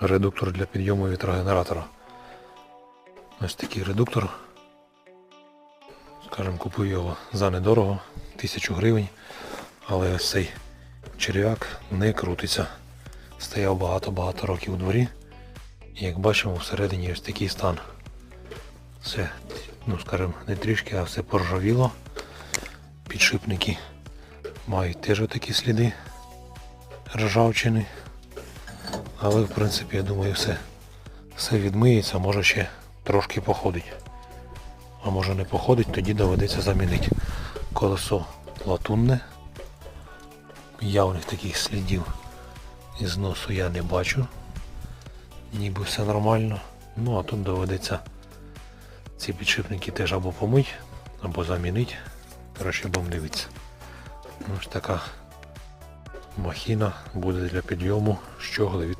редуктор для підйому вітрогенератора. Ось такий редуктор. Скажем, купив його за недорого, 1000 гривень. Але ось цей черв'як не крутиться. Стояв багато-багато років у дворі. І як бачимо, всередині ось такий стан. Все, ну скажем, не трішки, а все поржавіло. Підшипники мають теж такі сліди ржавчини. Але в принципі я думаю все, все відмиється, може ще трошки походить. А може не походить, тоді доведеться замінити. Колесо латунне. Явних таких слідів із носу я не бачу. Ніби все нормально. Ну а тут доведеться ці підшипники теж або помить, або замінити. Коротше, будемо дивитися. Ну, така махіна буде для підйому щогли від